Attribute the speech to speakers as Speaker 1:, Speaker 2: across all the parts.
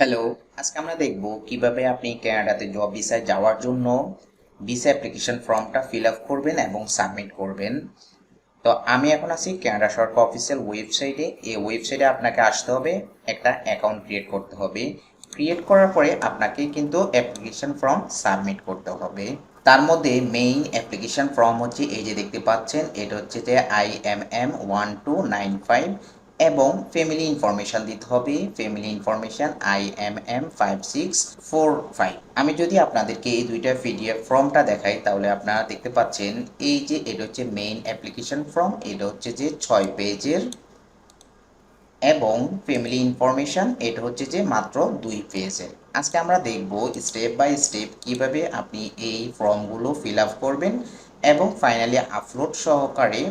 Speaker 1: Hello, আজকে আমরা দেখব কীভাবে আপনি কানাডাতে জব ভিসায় যাওয়ার জন্য ভিসা অ্যাপ্লিকেশন ফর্মটা ফিল আপ করবেন এবং সাবমিট করবেন। তো আমি এখন আছি কানাডা সরকার অফিসিয়াল ওয়েবসাইটে এই ওয়েবসাইটে আপনাকে আসতে হবে, একটা অ্যাকাউন্ট ক্রিয়েট করতে হবে। ক্রিয়েট করার পরে আপনাকে কিন্তু অ্যাপ্লিকেশন ফর্ম সাবমিট করতে হবে। তার মধ্যে মেইন অ্যাপ্লিকেশন ফর্ম হচ্ছে এই যে দেখতে পাচ্ছেন, এটা হচ্ছে যে I M M one two nine five এবং ফ্যামিলি ইনফরমেশন দিতে হবে। Family information I M M five six four five আমি যদি আপনাদেরকে এই দুইটা পিডিএফ ফর্মটা দেখাই, তাহলে আপনারা দেখতে পাচ্ছেন, এই যে এটা হচ্ছে মেইন অ্যাপ্লিকেশন ফর্ম এটা হচ্ছে যে ছয় পেজের এবং ফ্যামিলি ইনফরমেশন এটা হচ্ছে যে মাত্র দুই পেজের আজকে আমরা দেখব স্টেপ বাই স্টেপ কীভাবে আপনি এই ফর্মগুলো ফিল আপ করবেন এবং ফাইনালি আপলোড সহকারে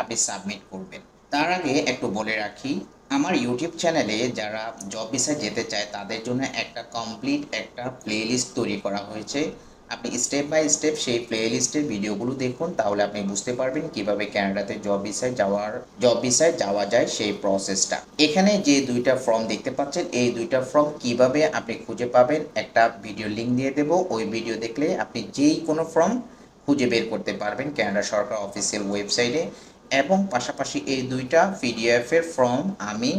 Speaker 1: আপনি সাবমিট করবেন। তার আগে একটু বলে রাখি, আমার ইউটিউব চ্যানেলে যারা জব ভিসায় যেতে চায়, তাদের জন্য একটা কমপ্লিট একটা প্লেলিস্ট তৈরি করা হয়েছে। আপনি স্টেপ বাই স্টেপ সেই প্লেলিস্টের ভিডিওগুলো দেখুন, তাহলে আপনি বুঝতে পারবেন কীভাবে ক্যানাডাতে জব ভিসায় যাওয়ার জব ভিসায় যাওয়া যায় সেই প্রসেসটা এখানে যে দুইটা ফর্ম দেখতে পাচ্ছেন, এই দুইটা ফর্ম কীভাবে আপনি খুঁজে পাবেন, একটা ভিডিও লিংক দিয়ে দেবো। ওই ভিডিও দেখলে আপনি যেই কোনো ফর্ম খুঁজে বের করতে পারবেন ক্যানাডা সরকার অফিসিয়াল ওয়েবসাইটে এবং পাশাপাশি এই দুইটা পিডিএফ এর ফর্ম আমি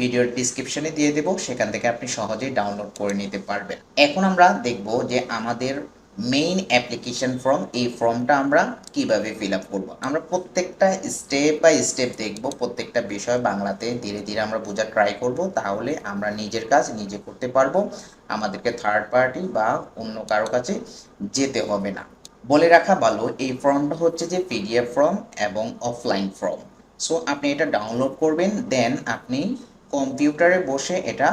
Speaker 1: ভিডিওর ডিসক্রিপশনে দিয়ে দেব, সেখান থেকে আপনি সহজেই ডাউনলোড করে নিতে পারবেন। এখন আমরা দেখব যে আমাদের মেইন অ্যাপ্লিকেশন ফর্ম এই ফর্মটা আমরা কীভাবে ফিল আপ করব। আমরা প্রত্যেকটা স্টেপ বাই স্টেপ দেখব, প্রত্যেকটা বিষয় বাংলাতে ধীরে ধীরে আমরা বোঝার ট্রাই করব, তাহলে আমরা নিজের কাজ নিজে করতে পারব, আমাদেরকে থার্ড পার্টি বা অন্য কারও কাছে যেতে হবে না। বলে রাখা ভালো, এই ফর্মটা হচ্ছে যে পিডিএফ ফর্ম এবং অফলাইন ফর্ম। সো আপনি এটা ডাউনলোড করবেন দেন আপনি কম্পিউটারে বসে এটা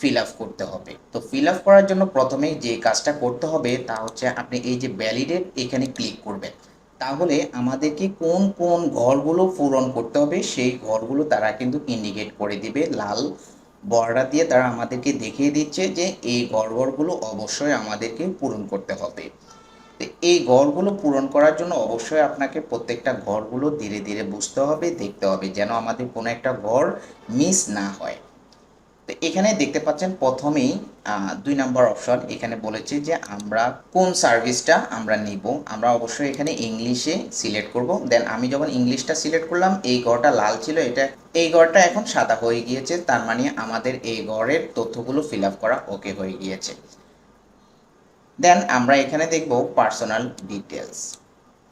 Speaker 1: ফিল আপ করতে হবে। তো ফিল আপ করার জন্য প্রথমেই যে কাজটা করতে হবে, তা হচ্ছে আপনি এই যে ভ্যালিডেট এখানে ক্লিক করবেন। তাহলে আমাদেরকে কোন কোন ঘরগুলো পূরণ করতে হবে, সেই ঘরগুলো তারা কিন্তু ইন্ডিকেট করে দিবে। লাল বর্ডার দিয়ে তারা আমাদেরকে দেখিয়ে দিচ্ছে যে এই ঘর ঘরগুলো অবশ্যই আমাদেরকে পূরণ করতে হবে। তো এই ঘরগুলো পূরণ করার জন্য অবশ্যই আপনাকে প্রত্যেকটা ঘরগুলো ধীরে ধীরে বুঝতে হবে, দেখতে হবে যেন আমাদের কোনো একটা ঘর মিস না হয়। তো এখানে দেখতে পাচ্ছেন প্রথমেই দুই নম্বর অপশন এখানে বলেছে যে আমরা কোন সার্ভিসটা আমরা নিব। আমরা অবশ্যই এখানে ইংলিশে সিলেক্ট করব। দেন আমি যখন ইংলিশটা সিলেক্ট করলাম, এই ঘরটা লাল ছিল, এটা, এই ঘরটা এখন সাদা হয়ে গিয়েছে, তার মানে আমাদের এই ঘরের তথ্যগুলো ফিল করা ওকে হয়ে গিয়েছে। দেন আমরা এখানে দেখব পার্সোনাল ডিটেলস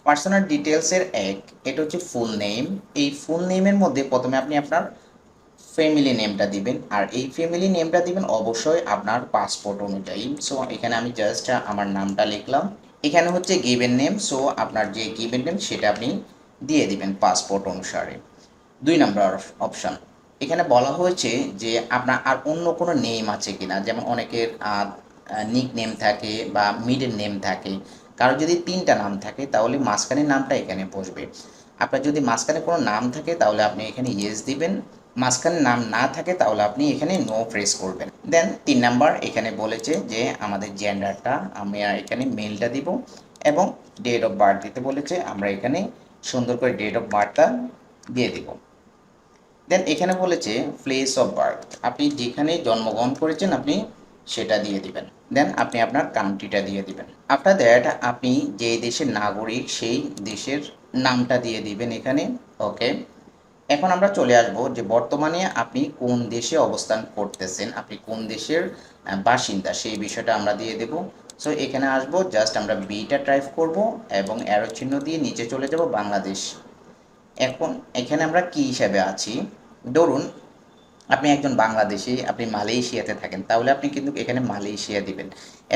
Speaker 1: পার্সোনাল ডিটেলসের এক, এটা হচ্ছে ফুল নেম এই ফুল নেমের মধ্যে প্রথমে আপনি আপনার ফ্যামিলি নেমটা দিবেন। আর এই ফ্যামিলি নেমটা দিবেন অবশ্যই আপনার পাসপোর্ট অনুযায়ী। সো এখানে আমি জাস্ট আমার নামটা লিখলাম। এখানে হচ্ছে গিভেন নেম সো আপনার যে গিভেন নেম সেটা আপনি দিয়ে দিবেন পাসপোর্ট অনুসারে। দুই নম্বর অপশন এখানে বলা হয়েছে যে আপনার আর অন্য কোনো নেম আছে কিনা? যেমন অনেকের নিক নেম থাকে বা মিডল নেম থাকে, কারও যদি তিনটা নাম থাকে তাহলে মাঝখানের নামটা এখানে বসবে। আপনার যদি মাঝখানে কোনো নাম থাকে তাহলে আপনি এখানে ইয়েস দিবেন, মাঝখানে নাম না থাকে তাহলে আপনি এখানে নো প্রেস করবেন। দেন তিন নাম্বার এখানে বলেছে যে আমাদের জেন্ডারটা আমি এখানে মেলটা দিব এবং ডেট অফ বার্থ দিতে বলেছে, আমরা এখানে সুন্দর করে ডেট অফ বার্থটা দিয়ে দিব। দেন এখানে বলেছে প্লেস অফ বার্থ আপনি যেখানে জন্মগ্রহণ করেছেন আপনি সেটা দিয়ে দিবেন। দেন আপনি আপনার কান্ট্রিটা দিয়ে দিবেন। আফটার দ্যাট আপনি যে দেশের নাগরিক, সেই দেশের নামটা দিয়ে দিবেন এখানে। ওকে এখন আমরা চলে আসব যে বর্তমানে আপনি কোন দেশে অবস্থান করতেছেন, আপনি কোন দেশের বাসিন্দা, সেই বিষয়টা আমরা দিয়ে দেব। সো এখানে আসব জাস্ট আমরা বিটা টাইপ করব এবং অ্যারো চিহ্ন দিয়ে নিচে চলে যাব বাংলাদেশ। এখন এখানে আমরা কি হিসাবে আছি? ধরুন আপনি একজন বাংলাদেশি, আপনি মালয়েশিয়াতে থাকেন, তাহলে আপনি কিন্তু এখানে মালয়েশিয়া দিবেন।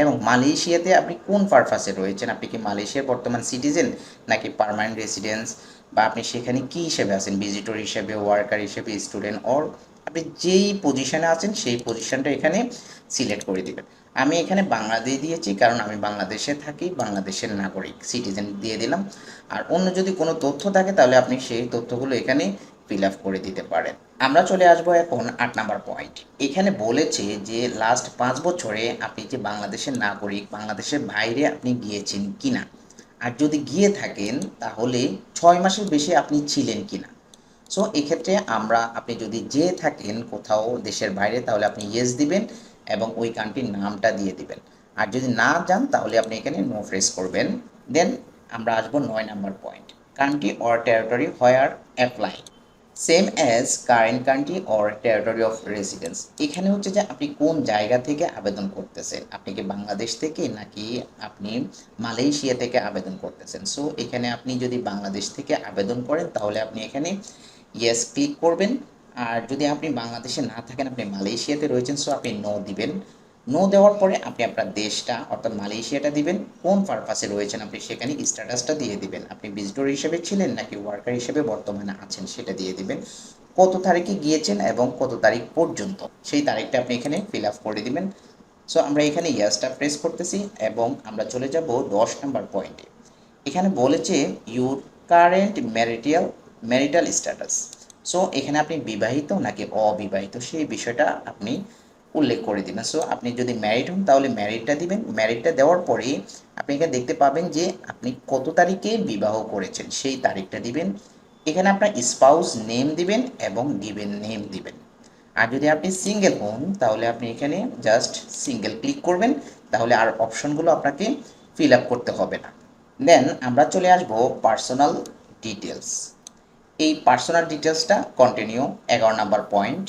Speaker 1: এবং মালয়েশিয়াতে আপনি কোন পারপাসে রয়েছেন? আপনি কি মালয়েশিয়ার বর্তমান সিটিজেন নাকি পার্মানেন্ট রেসিডেন্স বা আপনি সেখানে কি হিসেবে আছেন? ভিজিটর হিসেবে ওয়ার্কার হিসেবে স্টুডেন্ট অর আপনি যেই পজিশানে আছেন, সেই পজিশনটা এখানে সিলেক্ট করে দিবেন। আমি এখানে বাংলাদেশ দিয়েছি, কারণ আমি বাংলাদেশে থাকি, বাংলাদেশের নাগরিক সিটিজেন দিয়ে দিলাম। আর অন্য যদি কোনো তথ্য থাকে, তাহলে আপনি সেই তথ্যগুলো এখানে ফিল আপ করে দিতে পারেন। আমরা চলে আসব এখন আট নাম্বার পয়েন্ট এখানে বলেছে যে লাস্ট পাঁচ বছরে আপনি যে বাংলাদেশের নাগরিক, বাংলাদেশের বাইরে আপনি গিয়েছেন কিনা? আর যদি গিয়ে থাকেন, তাহলে ছয় মাসের বেশি আপনি ছিলেন কিনা? সো এক্ষেত্রে আমরা, আপনি যদি যেয়ে থাকেন কোথাও দেশের বাইরে, তাহলে আপনি ইয়েস দিবেন এবং ওই কান্ট্রির নামটা দিয়ে দিবেন। আর যদি না যান, তাহলে আপনি এখানে নো ফ্রেস করবেন। দেন আমরা আসব নয় number point country or territory where apply same as current country or territory of residence এখানে হচ্ছে যে আপনি কোন জায়গা থেকে আবেদন করতেছেন? আপনি কি বাংলাদেশ থেকে নাকি আপনি মালয়েশিয়া থেকে আবেদন করতেছেন? সো এখানে আপনি যদি বাংলাদেশ থেকে আবেদন করেন, তাহলে আপনি এখানে ইয়েস ক্লিক করবেন। আর যদি আপনি বাংলাদেশে না থাকেন, আপনি মালয়েশিয়াতে রয়েছেন সো আপনি নো দিবেন। নো দেওয়ার পরে আপনি আপনার দেশটা, অর্থাৎ মালয়েশিয়াটা দিবেন। কোন পারপাসে রয়েছেন আপনি সেখানে স্ট্যাটাসটা দিয়ে দিবেন। আপনি ভিজিটর হিসেবে ছিলেন নাকি ওয়ার্কার হিসেবে বর্তমানে আছেন সেটা দিয়ে দিবেন। কত তারিখে গিয়েছেন এবং কত তারিখ পর্যন্ত? সেই তারিখটা আপনি এখানে ফিল আপ করে দিবেন। সো আমরা এখানে ইয়াসটা প্রেস করতেছি এবং আমরা চলে যাব দশ নাম্বার পয়েন্টে এখানে বলেছে your current marital marital status so এখানে আপনি বিবাহিত নাকি অবিবাহিত সেই বিষয়টা আপনি উল্লেখ করে দিবেন। সো আপনি যদি ম্যারিড হন, তাহলে ম্যারিডটা দিবেন। ম্যারিডটা দেওয়ার পরে আপনি এখানে দেখতে পাবেন যে আপনি কত তারিখে বিবাহ করেছেন, সেই তারিখটা দিবেন। এখানে আপনার স্পাউস নেম দিবেন এবং গিভেন নেম দিবেন। আর যদি আপনি সিঙ্গেল হন, তাহলে আপনি এখানে জাস্ট সিঙ্গেল ক্লিক করবেন। তাহলে আর অপশনগুলো আপনাকে ফিল আপ করতে হবে না। দেন আমরা চলে আসব পার্সোনাল ডিটেলস এই পার্সোনাল ডিটেলসটা কন্টিনিউ এগারো নাম্বার পয়েন্ট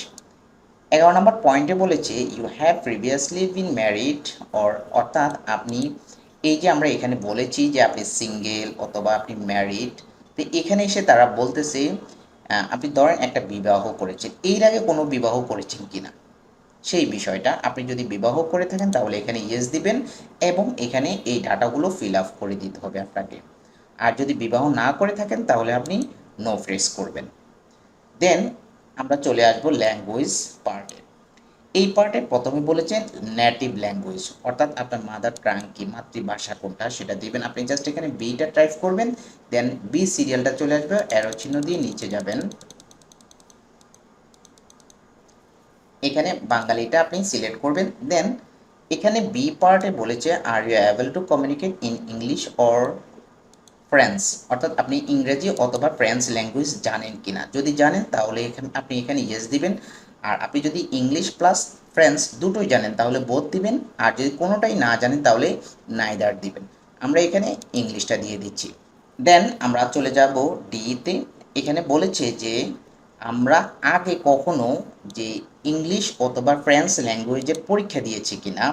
Speaker 1: এগারো নম্বর পয়েন্টে বলেছে you have previously been married or অর্থাৎ আপনি, এই যে আমরা এখানে বলেছি যে আপনি সিঙ্গেল অথবা আপনি ম্যারিড তো এখানে এসে তারা বলতেছে আপনি ধরেন একটা বিবাহ করেছেন। এর আগে কোনো বিবাহ করেছেন কি না সেই বিষয়টা আপনি যদি বিবাহ করে থাকেন, তাহলে এখানে ইয়েস দিবেন এবং এখানে এই ডাটাগুলো ফিল আপ করে দিতে হবে আপনাকে। আর যদি বিবাহ না করে থাকেন, তাহলে আপনি নো ফ্রেস করবেন। দেন আমরা চলে আসব ল্যাঙ্গুয়েজ পার্টে এই পার্টে প্রথমে বলেছেন নেটিভ ল্যাঙ্গুয়েজ অর্থাৎ আপনার মাদার টাং কি, মাতৃভাষা কোনটা সেটা দিবেন। আপনি জাস্ট এখানে বিটা টাইপ করবেন দেন বি সিরিয়ালটা চলে আসবে অ্যারো চিহ্ন দিয়ে নিচে যাবেন। এখানে বাঙালিটা আপনি সিলেক্ট করবেন দেন এখানে বি পার্টে বলেছে are you able to communicate in English or French অর্থাৎ আপনি ইংরেজি অথবা ফ্রেন্স ল্যাঙ্গুয়েজ জানেন কিনা। যদি জানেন, তাহলে এখানে আপনি এখানে ইয়েস দিবেন। আর আপনি যদি ইংলিশ প্লাস ফ্রেঞ্চ দুটোই জানেন, তাহলে বোধ দিবেন। আর যদি কোনোটাই না জানেন, তাহলে নাইদার দিবেন। আমরা এখানে ইংলিশটা দিয়ে দিচ্ছি। দেন আমরা চলে যাব ডিতে এখানে বলেছে যে, আমরা আগে কখনো যে ইংলিশ অথবা ফ্রেন্স ল্যাঙ্গুয়েজের পরীক্ষা দিয়েছি কিনা,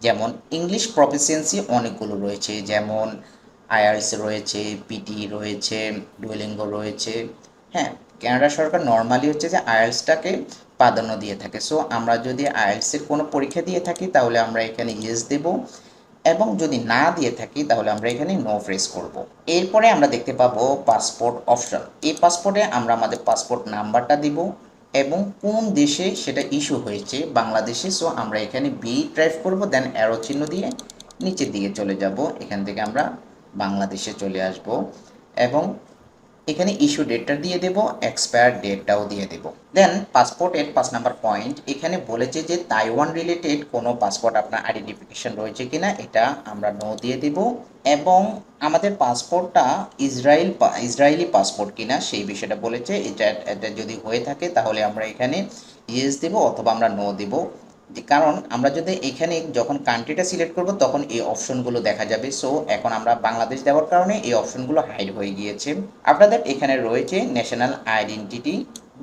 Speaker 1: যেমন ইংলিশ প্রফিসিয়েন্সি অনেকগুলো রয়েছে। যেমন আইআরএস রয়েছে পিটি রয়েছে, ডুয়েলিঙ্গো রয়েছে। হ্যাঁ কানাডা সরকার নর্মালি হচ্ছে যে আইএলসটাকে প্রাধান্য দিয়ে থাকে। সো আমরা যদি আইএলসের কোনো পরীক্ষা দিয়ে থাকি, তাহলে আমরা এখানে ইয়েস দেব। এবং যদি না দিয়ে থাকি, তাহলে আমরা এখানে নো ফ্রেস করব। এরপরে আমরা দেখতে পাবো পাসপোর্ট অপশন এই পাসপোর্টে আমরা আমাদের পাসপোর্ট নাম্বারটা দিব এবং কোন দেশে সেটা ইস্যু হয়েছে, বাংলাদেশে। সো আমরা এখানে বি ড্রাইভ করব দেন অ্যারো চিহ্ন দিয়ে নিচের দিকে চলে যাব। এখান থেকে আমরা বাংলাদেশে চলে আসব এবং এখানে ইস্যু ডেটটা দিয়ে দেব এক্সপায়ার ডেটটাও দিয়ে দেব। দেন পাসপোর্ট পাসপোর্টের পাঁচ নাম্বার পয়েন্ট এখানে বলেছে যে তাইওয়ান রিলেটেড কোনো পাসপোর্ট আপনার আইডেন্টিফিকেশন রয়েছে কিনা, এটা আমরা নো দিয়ে দেব। এবং আমাদের পাসপোর্টটা ইসরায়েল ইসরায়েলি পাসপোর্ট কিনা, সেই বিষয়টা বলেছে। এটা এটা যদি হয়ে থাকে, তাহলে আমরা এখানে ইয়েস দেব অথবা আমরা নো দেব। যে কারণ আমরা যদি এখানে যখন কান্ট্রিটা সিলেক্ট করব, তখন এই অপশনগুলো দেখা যাবে। সো এখন আমরা বাংলাদেশ দেওয়ার কারণে এই অপশনগুলো হাইড হয়ে গিয়েছে। আপনাদের এখানে রয়েছে ন্যাশনাল আইডেন্টিটি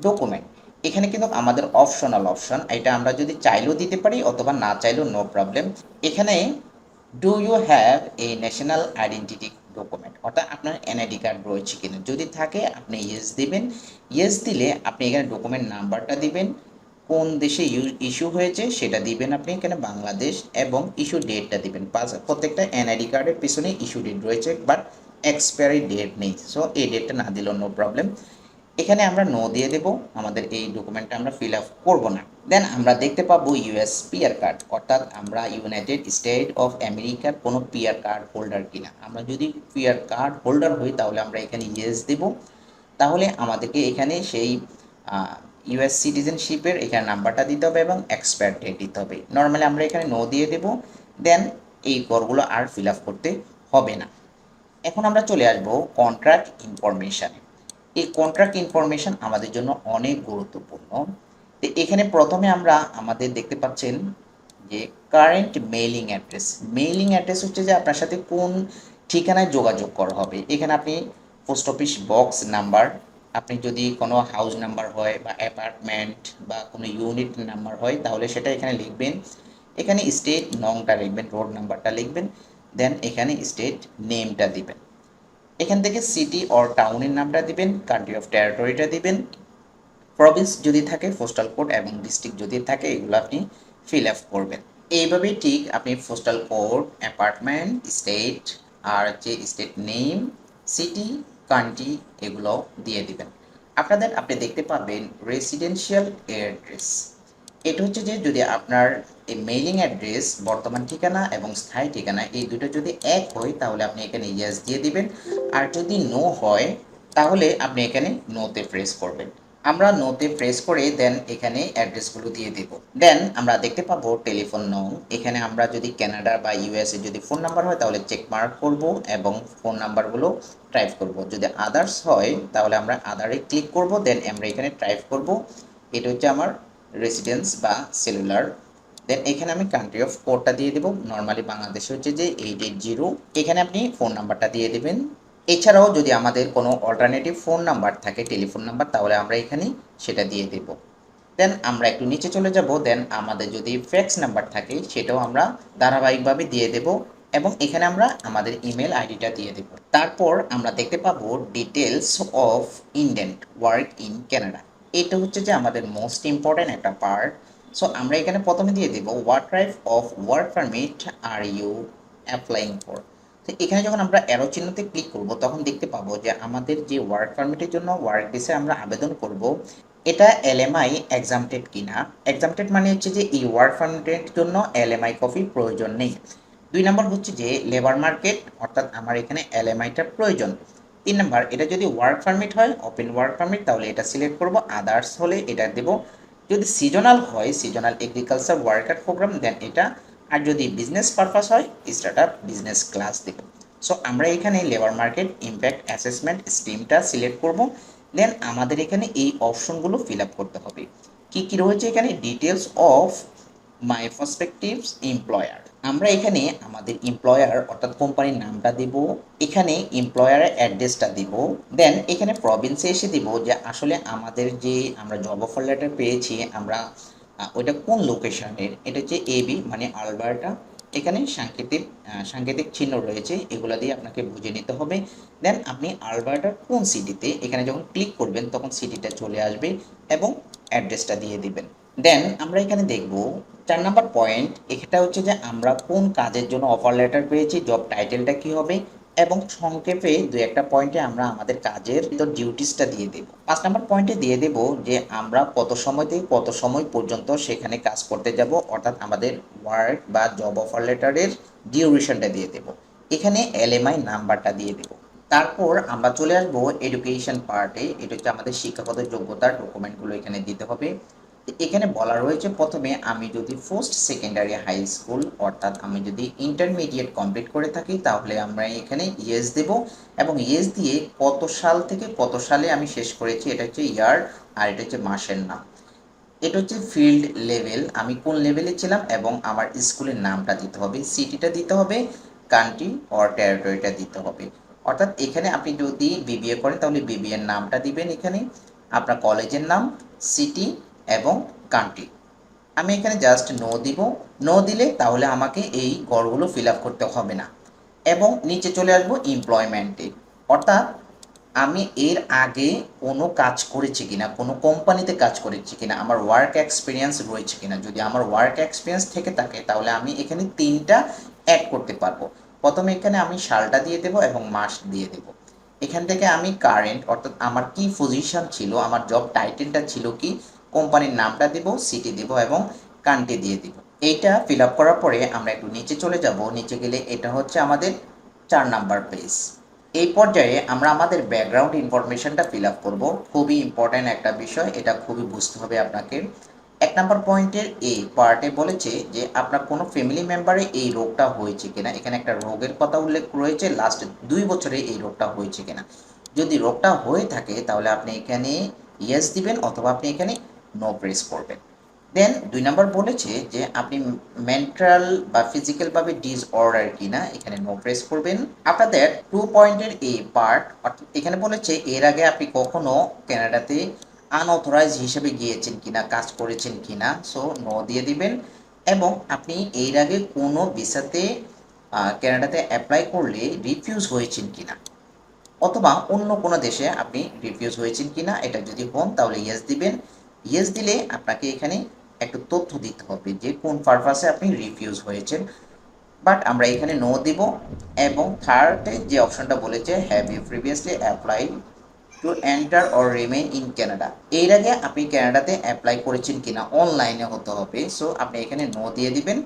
Speaker 1: ডকুমেন্ট এখানে কিন্তু আমাদের অপশনাল অপশন এটা আমরা যদি চাইলেও দিতে পারি অথবা না চাইলেও নো প্রবলেম এখানে do you have a national identity document অর্থাৎ আপনার এনআইডি কার্ড রয়েছে কিনা? যদি থাকে, আপনি ইয়েস দিবেন। ইয়েস দিলে আপনি এখানে ডকুমেন্ট নাম্বারটা দিবেন। কোন দেশে ইস্যু হয়েছে সেটা দিবেন আপনি, এখানে বাংলাদেশ এবং ইস্যু ডেটটা দিবেন। প্রত্যেকটা এনআইডি কার্ডের পিছনে ইস্যু ডেট রয়েছে, বাট এক্সপায়ারি ডেট নেই, সো এই ডেটটা না দিলেও নো প্রবলেম। এখানে আমরা নো দিয়ে দেব, আমাদের এই ডকুমেন্টটা আমরা ফিল আপ করব না। দেন আমরা দেখতে পাবো ইউএস পিআর কার্ড, অর্থাৎ আমরা ইউনাইটেড স্টেট অফ আমেরিকার কোনো পিয়ার কার্ড হোল্ডার কিনা। আমরা যদি পিয়ার কার্ড হোল্ডার হই, তাহলে আমরা এখানে ইয়েস দেব। তাহলে আমাদেরকে এখানে সেই ইউএস সিটিজেনশিপের এখানে নাম্বারটা দিতে হবে এবং এক্সপায়ার ডেট দিতে হবে। নর্মালি আমরা এখানে নো দিয়ে দেব দেন এই ঘরগুলো আর ফিল আপ করতে হবে না। এখন আমরা চলে আসব কন্ট্রাক্ট ইনফরমেশানে এই কন্ট্রাক্ট ইনফরমেশন আমাদের জন্য অনেক গুরুত্বপূর্ণ। তো এখানে প্রথমে আমরা আমাদের দেখতে পাচ্ছেন যে current mailing address mailing address হচ্ছে যে আপনার সাথে কোন ঠিকানায় যোগাযোগ করা হবে। এখানে আপনি পোস্ট অফিস বক্স নাম্বার আপনি যদি কোনো হাউস নাম্বার হয় বা অ্যাপার্টমেন্ট বা কোনো ইউনিট নাম্বার হয়, তাহলে সেটা এখানে লিখবেন। এখানে স্টেট নংটা লিখবেন রোড নাম্বারটা লিখবেন দেন এখানে স্টেট নেমটা দিবেন। এখান থেকে সিটি অর টাউনের নামটা দিবেন কান্ট্রি অফ টেরিটরিটা দিবেন। প্রভিন্স যদি থাকে পোস্টাল কোড এবং ডিস্ট্রিক্ট যদি থাকে, এগুলো আপনি ফিল আপ করবেন। এইভাবেই ঠিক আপনি পোস্টাল কোড অ্যাপার্টমেন্ট স্টেট আর যে স্টেট নেম সিটি কান্ট্রি এগুলো দিয়ে দিবেন। আপনাদের, আপনি দেখতে পাবেন রেসিডেন্সিয়াল অ্যাড্রেস এটা হচ্ছে যে যদি আপনার এই মেইলিং অ্যাড্রেস বর্তমান ঠিকানা এবং স্থায়ী ঠিকানা, এই দুটো যদি এক হয়, তাহলে আপনি এখানে ইয়াস দিয়ে দিবেন। আর যদি নো হয়, তাহলে আপনি এখানে নোতে প্রেস করবেন। আমরা নোতে প্রেস করে দেন এখানে অ্যাড্রেসগুলো দিয়ে দেব। দেন আমরা দেখতে পাবো টেলিফোন নং এখানে আমরা যদি কানাডা বা ইউএসএ যদি ফোন নাম্বার হয় তাহলে চেক মার্ক করব এবং ফোন নাম্বারগুলো টাইপ করব। যদি আদার্স হয় তাহলে আমরা আদারে ক্লিক করব দেন আমরা এখানে টাইপ করব। এটা হচ্ছে আমার রেসিডেন্স বা সেলুলার দেন এখানে আমি কান্ট্রি অফ কোডটা দিয়ে দেবো। নর্মালি বাংলাদেশে হচ্ছে যে এইট এইট জিরো এখানে আপনি ফোন নাম্বারটা দিয়ে দেবেন। এছাড়াও যদি আমাদের কোনো অল্টারনেটিভ ফোন নাম্বার থাকে টেলিফোন নাম্বার তাহলে আমরা এখানে সেটা দিয়ে দেব। দেন আমরা একটু নিচে চলে যাব। দেন আমাদের যদি ফ্যাক্স নাম্বার থাকে, সেটাও আমরা ধারাবাহিকভাবে দিয়ে দেব এবং এখানে আমরা আমাদের ইমেল আইডিটা দিয়ে দেব। তারপর আমরা দেখতে পাবো details of intended work in Canada এটা হচ্ছে যে আমাদের মোস্ট ইম্পর্ট্যান্ট একটা পার্ট সো আমরা এখানে প্রথমে দিয়ে দেব what type of work permit are you applying for তো এখানে যখন আমরা অ্যারো চিহ্নতে ক্লিক করব, তখন দেখতে পাবো যে আমাদের যে ওয়ার্ক পারমিটের জন্য ওয়ার্ক ভিসা আমরা আবেদন করব, এটা এলএমআই এক্সামটেড কিনা? এক্সামটেড মানে হচ্ছে যে এই ওয়ার্ক পারমিটের জন্য এলএমআই কপি প্রয়োজন নেই। দুই নম্বর হচ্ছে যে লেবার মার্কেট অর্থাৎ আমার এখানে এলএমআইটা প্রয়োজন। তিন নম্বর, এটা যদি ওয়ার্ক পারমিট হয় ওপেন ওয়ার্ক পারমিট তাহলে এটা সিলেক্ট করব আদার্স হলে এটা দেব। যদি সিজনাল হয় seasonal agriculture worker programme then এটা আর যদি বিজনেস পারপাস হয় স্টার্ট আপ বিজনেস ক্লাস দেব। সো আমরা এখানে লেবার মার্কেট ইম্প্যাক্ট অ্যাসেসমেন্ট স্ট্রিমটা সিলেক্ট করব। দেন আমাদের এখানে এই অপশনগুলো ফিল আপ করতে হবে। কি কি রয়েছে এখানে? Details of my perspectives employer আমরা এখানে আমাদের এমপ্লয়ার অর্থাৎ কোম্পানির নামটা দেব। এখানে এমপ্লয়ারের অ্যাড্রেসটা দিব। দেন এখানে প্রভিন্সে এসে দিব যে আসলে আমাদের যে আমরা জব অফার লেটার পেয়েছি, আমরা ওইটা কোন লোকেশনের? এটা হচ্ছে এবি মানে আলবার্টা। এখানে সাংকেতিক সাংকেতিক চিহ্ন রয়েছে, এগুলো দিয়ে আপনাকে বুঝে নিতে হবে। দেন আপনি আলবার্টার কোন সিটিতে, এখানে যখন ক্লিক করবেন, তখন সিটিটা চলে আসবে এবং অ্যাড্রেসটা দিয়ে দিবেন। দেন আমরা এখানে দেখব, চার নাম্বার পয়েন্ট এটা হচ্ছে যে আমরা কোন কাজের জন্য অফার লেটার পেয়েছি জব টাইটেলটা কি হবে এবং সংক্ষেপে দু একটা পয়েন্টে আমরা আমাদের কাজের তো ডিউটিসটা দিয়ে দেব। পাঁচ নাম্বার পয়েন্টে দিয়ে দেব যে আমরা কত সময় থেকে কত সময় পর্যন্ত সেখানে কাজ করতে যাব, অর্থাৎ আমাদের ওয়ার্ক বা জব অফার লেটারের ডিউরেশনটা দিয়ে দেব। এখানে এলএমআই নাম্বারটা দিয়ে দেব। তারপর আমরা চলে আসব এডুকেশন পার্টে এটা হচ্ছে আমাদের শিক্ষাগত যোগ্যতার ডকুমেন্টগুলো এখানে দিতে হবে। এখানে বলা রয়েছে প্রথমে আমি যদি ফার্স্ট সেকেন্ডারি হাই স্কুল অর্থাৎ আমি যদি ইন্টারমিডিয়েট কমপ্লিট করে থাকি, তাহলে আমরা এখানে ইয়েস দেব। এবং ইয়েস দিয়ে কত সাল থেকে কত সালে আমি শেষ করেছি, এটা হচ্ছে ইয়ার আর এটা হচ্ছে মাসের নাম। এটা হচ্ছে ফিল্ড লেভেল আমি কোন লেভেলে ছিলাম এবং আমার স্কুলের নামটা দিতে হবে সিটিটা দিতে হবে কান্ট্রি অর টেরিটরিটা দিতে হবে। অর্থাৎ এখানে আপনি যদি বিবিএ করেন, তাহলে বিবিএর নামটা দিবেন এখানে। আপনার কলেজের নাম সিটি এবং কান্ট্রি আমি এখানে জাস্ট নো দিব। নো দিলে তাহলে আমাকে এই গড়গুলো ফিল করতে হবে না। এবং নিচে চলে আসব এমপ্লয়মেন্টে অর্থাৎ আমি এর আগে কোনো কাজ করেছি কিনা, কোনো কোম্পানিতে কাজ করেছি কিনা, আমার ওয়ার্ক এক্সপিরিয়েন্স রয়েছে কিনা, যদি আমার ওয়ার্ক এক্সপিরিয়েন্স থেকে থাকে, তাহলে আমি এখানে তিনটা অ্যাড করতে পারব। প্রথমে এখানে আমি সালটা দিয়ে দেবো এবং মাস দিয়ে দেবো। এখান থেকে আমি কারেন্ট অর্থাৎ আমার কি পজিশন ছিল, আমার জব টাইটেলটা ছিল কি কোম্পানির নামটা দিব সিটি দিব এবং কান্ট্রি দিয়ে দিব। এইটা ফিল আপ করার পরে আমরা একটু নিচে চলে যাব। নিচে গেলে এটা হচ্ছে আমাদের চার নাম্বার পেজ এই পর্যায়ে আমরা আমাদের ব্যাকগ্রাউন্ড ইনফরমেশনটা ফিল আপ করব। খুবই ইম্পর্ট্যান্ট একটা বিষয়, এটা খুবই বুঝতে হবে আপনাকে। এক নাম্বার পয়েন্টের এ পার্টে বলেছে যে, আপনার কোনো ফ্যামিলি মেম্বারে এই রোগটা হয়েছে কিনা? এখানে একটা রোগের কথা উল্লেখ রয়েছে লাস্ট দুই বছরে এই রোগটা হয়েছে কিনা? যদি রোগটা হয়ে থাকে, তাহলে আপনি এখানে ইয়েস দিবেন অথবা আপনি এখানে নো প্রেস করবেন দেন দুই নাম্বার বলেছে যে আপনি মেন্টাল বা ফিজিক্যালভাবে ডিসঅর্ডার কিনা এখানে নো প্রেস করবেন। আফটার দ্যাট টু পয়েন্টের এই পার্ট অর্থাৎ এখানে বলেছে এর আগে আপনি কখনো কানাডাতে আনঅথরাইজ হিসেবে গিয়েছেন কিনা, কাজ করেছেন কিনা সো নো দিয়ে দিবেন। এবং আপনি এর আগে কোনো ভিসাতে কানাডাতে অ্যাপ্লাই করলে রিফিউজ হয়েছেন কিনা। অথবা অন্য কোনো দেশে আপনি রিফিউজ হয়েছেন কিনা, এটা যদি হন তাহলে ইয়েস দিবেন। ইয়েস দিলে আপনাকে এখানে একটু তথ্য দিতে হবে যে কোন পারপাসে আপনি রিফিউজ হয়েছেন। বাট আমরা এখানে নো দিব এবং থার্ডে যে অপশনটা বলেছে have you previously apply to enter or remain in Canada এর আগে আপনি কানাডাতে অ্যাপ্লাই করেছেন কিনা অনলাইনে হতে হবে। সো আপনি এখানে নো দিয়ে দিবেন।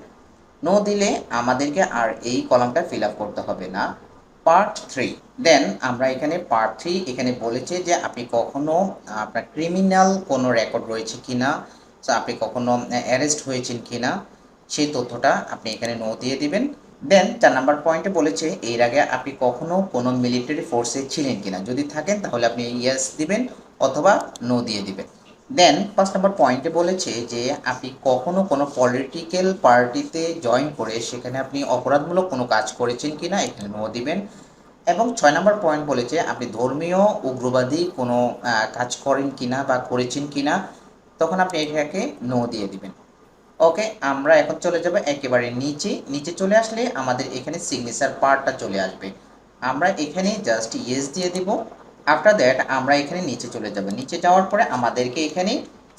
Speaker 1: নো দিলে আমাদেরকে আর এই কলামটা ফিল করতে হবে না। পার্ট থ্রি দেন আমরা এখানে পার্ট থ্রি এখানে বলেছে যে আপনি কখনো আপনার ক্রিমিনাল কোনো রেকর্ড রয়েছে কিনা না আপনি কখনো অ্যারেস্ট হয়েছেন কিনা, সেই তথ্যটা আপনি এখানে নো দিয়ে দিবেন। দেন চার নাম্বার পয়েন্টে বলেছে, এর আগে আপনি কখনো কোনো মিলিটারি ফোর্সে ছিলেন কিনা? যদি থাকেন তাহলে আপনি ইয়েস দিবেন অথবা নো দিয়ে দিবেন। দেন পাঁচ নম্বর পয়েন্টে বলেছে যে, আপনি কখনো কোনো পলিটিক্যাল পার্টিতে জয়েন করে সেখানে আপনি অপরাধমূলক কোনো কাজ করেছেন কি না এখানে নো দিবেন। এবং ছয় নম্বর পয়েন্ট বলেছে, আপনি ধর্মীয়, উগ্রবাদী কোনো কাজ করেন কিনা বা করেছেন কি না তখন আপনি এটাকে নো দিয়ে দিবেন। ওকে আমরা এখন চলে যাব একেবারে নিচে। নিচে চলে আসলে আমাদের এখানে সিগনেচার পার্টটা চলে আসবে। আমরা এখানে জাস্ট ইয়েস দিয়ে দিব। আফটার দ্যাট আমরা এখানে নিচে চলে যাব। নিচে যাওয়ার পরে আমাদেরকে এখানে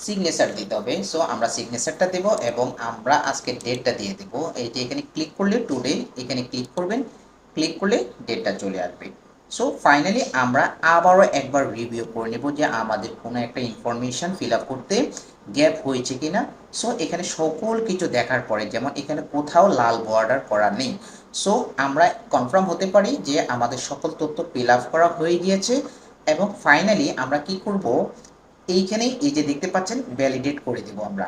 Speaker 1: সিগনেচার দিতে হবে। সো আমরা সিগনেচারটা দেব এবং আমরা আজকে ডেটটা দিয়ে দেব। এই যে এখানে ক্লিক করলে টুডে এখানে ক্লিক করবেন। ক্লিক করলে ডেটটা চলে আসবে। সো ফাইনালি আমরা আবারও একবার রিভিউ করে নেব যে আমাদের কোনো একটা ইনফরমেশন ফিল করতে গ্যাপ হয়েছে কিনা। সো এখানে সকল কিছু দেখার পরে, যেমন এখানে কোথাও লাল বর্ডার করা নেই। সো আমরা কনফার্ম হতে পারি যে আমাদের সকল তথ্য ফিল আপ করা হয়ে গিয়েছে এবং ফাইনালি আমরা কি করব? এইখানে এই যে দেখতে পাচ্ছেন ভ্যালিডেট করে দেব আমরা।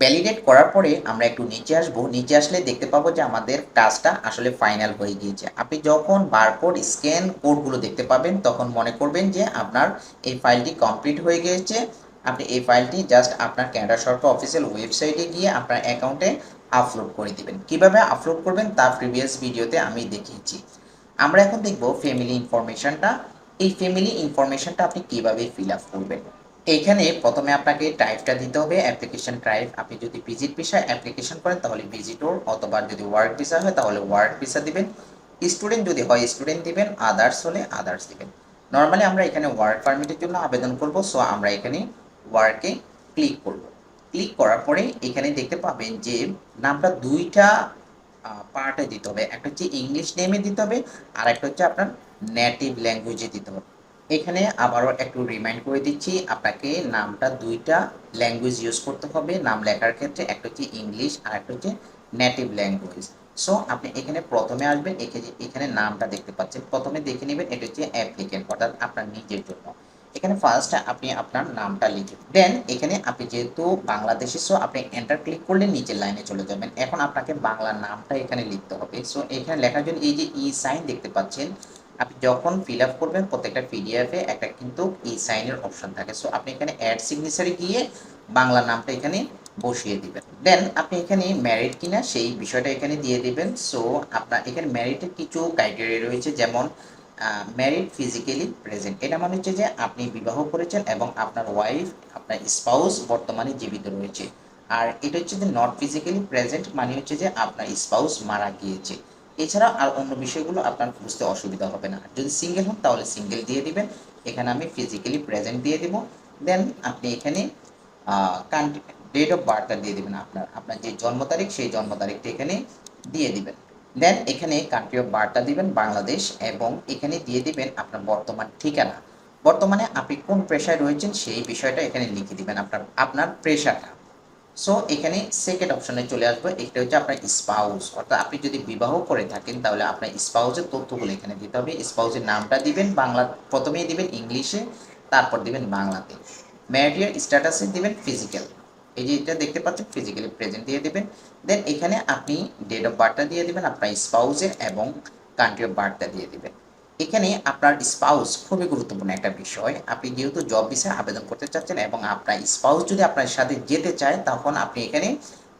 Speaker 1: ভ্যালিডেট করার পরে আমরা একটু নিচে আসব। নিচে আসলে দেখতে পাবো যে আমাদের কাজটা আসলে ফাইনাল হয়ে গিয়েছে। আপনি যখন বারকোড স্ক্যান কোডগুলো দেখতে পাবেন, তখন মনে করবেন যে আপনার এই ফাইলটি কমপ্লিট হয়ে গিয়েছে। আপনি এই ফাইলটি জাস্ট আপনার ক্যানাডা সরকার অফিসিয়াল ওয়েবসাইটে গিয়ে আপনার অ্যাকাউন্টে আপলোড করে দিবেন। কীভাবে আপলোড করবেন তা প্রিভিয়াস ভিডিওতে আমি দেখিয়েছি। আমরা এখন দেখব ফ্যামিলি ইনফরমেশনটা এই ফ্যামিলি ইনফরমেশনটা আপনি কীভাবে ফিল আপ করবেন? এইখানে প্রথমে আপনাকে টাইপটা দিতে হবে। অ্যাপ্লিকেশন টাইপ আপনি যদি ভিজিট ভিসায় অ্যাপ্লিকেশন করেন, তাহলে ভিজিটর অথবা যদি ওয়ার্ক ভিসা হয়, তাহলে ওয়ার্ক ভিসা দিবেন। স্টুডেন্ট যদি হয় স্টুডেন্ট দিবেন। আদার্স হলে আদার্স দিবেন। নর্মালি আমরা এখানে ওয়ার্ক পারমিটের জন্য আবেদন করব সো আমরা এখানে ওয়ার্কে ক্লিক করব। ক্লিক করার পরে এখানে দেখতে পাবেন যে নামটা দুইটা পার্টে দিতে হবে। একটা হচ্ছে ইংলিশ নেমে দিতে হবে, আর একটা হচ্ছে আপনার নেটিভ ল্যাঙ্গুয়েজে দিতে হবে। এখানে আবারও একটু রিমাইন্ড করে দিচ্ছি, আপনাকে নামটা দুইটা ল্যাঙ্গুয়েজ ইউজ করতে হবে। নাম লেখার ক্ষেত্রে একটা হচ্ছে ইংলিশ আর একটা হচ্ছে নেটিভ ল্যাঙ্গুয়েজ সো আপনি এখানে প্রথমে আসবেন, এখানে নামটা দেখতে পাচ্ছেন। প্রথমে দেখে নেবেন, এটা হচ্ছে অ্যাপ্লিকেন্ট অর্থাৎ আপনার নিজের জন্য। এখানে ফার্স্ট আপনি আপনার নামটা লিখবেন দেন। এখানে আপনি যেহেতু বাংলাদেশি সো আপনি এন্টার ক্লিক করলে নিচের লাইনে চলে যাবেন। এখন আপনাকে বাংলা নামটা এখানে লিখতে হবে। সো এখানে লেখার জন্য এই যে ই সাইন দেখতে পাচ্ছেন, আপনি যখন ফিল আপ করবেন, প্রত্যেকটা পিডিএফে একটা কিন্তু ই সাইনের অপশন থাকে। সো আপনি এখানে অ্যাড সিগনেচারে গিয়ে বাংলা নামটা এখানে বসিয়ে দিবেন। দেন আপনি এখানে ম্যারিড কিনা সেই বিষয়টা এখানে দিয়ে দিবেন। সো আপনার এখানে ম্যারিডের কিছু ক্রাইটেরিয়া রয়েছে। যেমন ম্যারিড ফিজিক্যালি প্রেজেন্ট এটা মানে হচ্ছে যে আপনি বিবাহ করেছেন এবং আপনার ওয়াইফ আপনার স্পাউস বর্তমানে জীবিত রয়েছে। আর এটা হচ্ছে যে নট ফিজিক্যালি প্রেজেন্ট মানে হচ্ছে যে আপনার স্পাউস মারা গিয়েছে। এছাড়া আর অন্য বিষয়গুলো আপনার বুঝতে অসুবিধা হবে না। যদি সিঙ্গেল হন, তাহলে সিঙ্গেল দিয়ে দিবেন। এখানে আমি ফিজিক্যালি প্রেজেন্ট দিয়ে দিব। দেন আপনি এখানে ডেট অফ বার্থটা দিয়ে দিবেন আপনার। আপনার যে জন্ম তারিখ, সেই জন্ম তারিখটা এখানে দিয়ে দিবেন। দেন এখানে কান্ট্রি অফ বার্থটা দিবেন, বাংলাদেশ, এবং এখানে দিয়ে দিবেন আপনার বর্তমান ঠিকানা। বর্তমানে আপনি কোন প্রেশায় রয়েছেন সেই বিষয়টা এখানে লিখে দিবেন আপনার আপনার প্রেশারটা সো এখানে সেকেন্ড অপশনে চলে আসবে এটা হচ্ছে আপনার স্পাউস অর্থাৎ আপনি যদি বিবাহ করে থাকেন, তাহলে আপনার স্পাউসের তথ্যগুলো এখানে দিতে হবে। স্পাউসের নামটা দিবেন, বাংলা, প্রথমেই দিবেন ইংলিশে, তারপর দিবেন বাংলাতে। ম্যারিয়ার স্ট্যাটাসে দিবেন ফিজিক্যাল এই যে এটা দেখতে পাচ্ছেন ফিজিক্যালি প্রেজেন্ট দিয়ে দিবেন। দেন এখানে আপনি ডেট অফ বার্থটা দিয়ে দিবেন, আপনার স্পাউজের এবং কান্ট্রি অফ বার্থটা দিয়ে দিবেন। এখানে আপনার স্পাউস খুবই গুরুত্বপূর্ণ একটা বিষয়। আপনি যেহেতু জব ভিসায় আবেদন করতে চাচ্ছেন এবং আপনার স্পাউস যদি আপনার সাথে যেতে চায়, তখন আপনি এখানে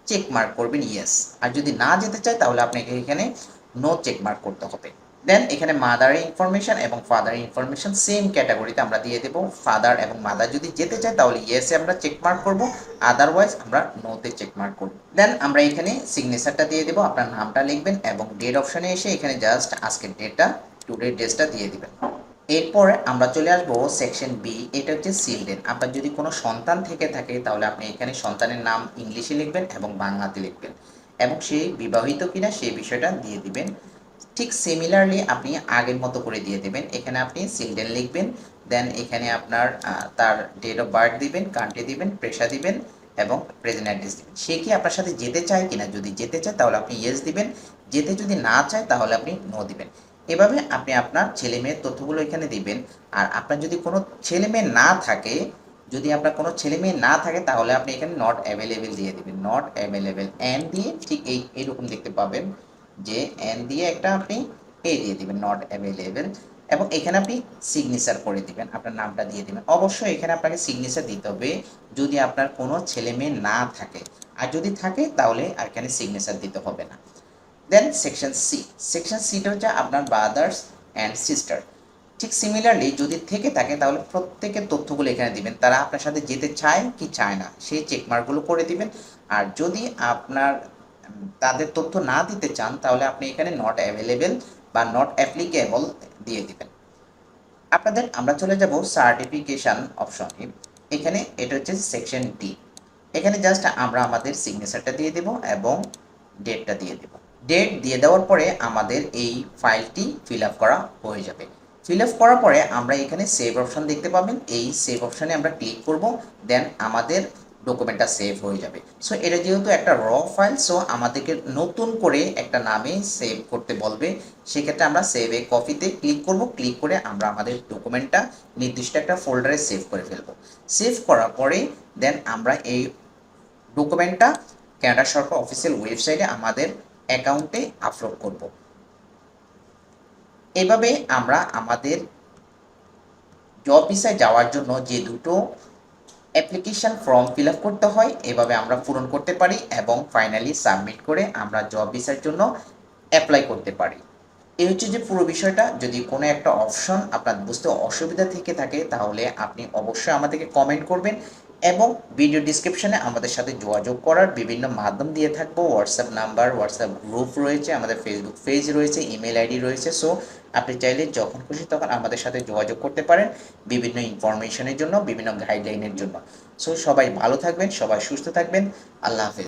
Speaker 1: চেক মার্ক করবেন ইয়েস আর যদি না যেতে চায়, তাহলে আপনাকে এখানে নো চেক মার্ক করতে হবে। দেন এখানে মাদার ইনফরমেশন এবং ফাদার ইনফরমেশন সেম ক্যাটাগরিতে আমরা দিয়ে দেবো ফাদার এবং মাদার যদি যেতে চায় তাহলে ইয়েসে আমরা চেক মার্ক করব আদারওয়াইজ আমরা নোতে চেক মার্ক করব। দেন আমরা এখানে সিগনেচারটা দিয়ে দেবো, আপনার নামটা লিখবেন এবং ডেট অপশনে এসে এখানে জাস্ট আজকের ডেটটা টুডে ডেটটা দিয়ে দিবেন। এরপরে আমরা চলে আসব সেকশন বি এটা হচ্ছে চিলড্রেন আপনার যদি কোনো সন্তান থেকে থাকে তাহলে আপনি এখানে সন্তানের নাম ইংলিশে লিখবেন এবং বাংলাতে লিখবেন এবং সে বিবাহিত কিনা সেই বিষয়টা দিয়ে দিবেন। ঠিক সিমিলারলি আপনি আগের মতো করে দিয়ে দেবেন। এখানে আপনি চিলড্রেন লিখবেন দেন এখানে আপনার তার ডেট অফ বার্থ দিবেন কান্ট্রি দিবেন পেশা দিবেন এবং প্রেজেন্ট অ্যাড্রেস দিবেন। সে কি আপনার সাথে যেতে চায় কিনা? যদি যেতে চায় তাহলে আপনি ইয়েস দিবেন। যেতে যদি না চায় তাহলে আপনি নো দিবেন। এভাবে আপনি আপনার ছেলে মেয়ের তথ্যগুলো এখানে দিবেন। আর আপনার যদি কোনো ছেলে মেয়ে না থাকে, যদি আপনার কোনো ছেলে মেয়ে না থাকে তাহলে আপনি এখানে নট অ্যাভেলেবেল দিয়ে দিবেন। নট অ্যাভেলেবেল অ্যান্ড দিয়ে ঠিক এই, এইরকম দেখতে পাবেন। যে এন দিয়ে একটা আপনি এ দিয়ে দিবেন নট অ্যাভেলেবেল এবং এখানে আপনি সিগনেচার করে দিবেন, আপনার নামটা দিয়ে দিবেন। অবশ্যই এখানে আপনাকে সিগনেচার দিতে হবে যদি আপনার কোনো ছেলে মেয়ে না থাকে। আর যদি থাকে, তাহলে আর এখানে সিগনেচার দিতে হবে না। দেন সেকশন সি সেকশন সিটা হচ্ছে আপনার ব্রাদার্স অ্যান্ড সিস্টার ঠিক সিমিলারলি যদি থেকে থাকে, তাহলে প্রত্যেকের তথ্যগুলো এখানে দিবেন। তারা আপনার সাথে যেতে চায় কি চায় না, সেই চেকমার্কগুলো করে দিবেন। আর যদি আপনার তাদের তথ্য না দিতে চান, তাহলে আপনি এখানে নট অ্যাভেলেবেল বা নট অ্যাপ্লিকেবল দিয়ে দিবেন। আপনাদের আমরা চলে যাব সার্টিফিকেশন অপশনে এখানে এটা হচ্ছে সেকশন ডি এখানে জাস্ট আমরা আমাদের সিগনেচারটা দিয়ে দেব এবং ডেটটা দিয়ে দেব। ডেট দিয়ে দেওয়ার পরে আমাদের এই ফাইলটি ফিল করা হয়ে যাবে। ফিল আপ করার পরে আমরা এখানে সেভ অপশন দেখতে পাবেন। এই সেভ অপশনে আমরা ক্লিক করব দেন আমাদের ডকুমেন্টটা সেভ হয়ে যাবে। সো এটা যেহেতু একটা র ফাইল সো আমাদেরকে নতুন করে একটা নামে সেভ করতে বলবে। সেক্ষেত্রে আমরা সেভ এ কপিতে ক্লিক করব। ক্লিক করে আমরা আমাদের ডকুমেন্টটা নির্দিষ্ট একটা ফোল্ডারে সেভ করে ফেলব। সেভ করার পরে দেন আমরা এই ডকুমেন্টটা ক্যানাডা সরকার অফিসিয়াল ওয়েবসাইটে আমাদের অ্যাকাউন্টে আপলোড করব। এভাবে আমরা আমাদের জব ভিসায় যাওয়ার জন্য যে দুটো অ্যাপ্লিকেশন ফর্ম ফিল করতে হয়, এভাবে আমরা পূরণ করতে পারি এবং ফাইনালি সাবমিট করে আমরা জব ভিসার জন্য অ্যাপ্লাই করতে পারি। এই হচ্ছে যে পুরো বিষয়টা। যদি কোনো একটা অপশন আপনার বুঝতে অসুবিধা থেকে থাকে, তাহলে আপনি অবশ্যই আমাদেরকে কমেন্ট করবেন এবং ভিডিও ডিসক্রিপশনে আমাদের সাথে যোগাযোগ করার বিভিন্ন মাধ্যম দিয়ে থাকব। হোয়াটসঅ্যাপ নাম্বার হোয়াটসঅ্যাপ গ্রুপ রয়েছে, আমাদের ফেসবুক পেজ রয়েছে ইমেল আইডি রয়েছে। সো আপনি চাইলে যখন খুশি তখন আমাদের সাথে যোগাযোগ করতে পারেন বিভিন্ন ইনফরমেশনের জন্য, বিভিন্ন গাইডলাইনের জন্য। সো সবাই ভালো থাকবেন, সবাই সুস্থ থাকবেন। আল্লাহ হাফেজ।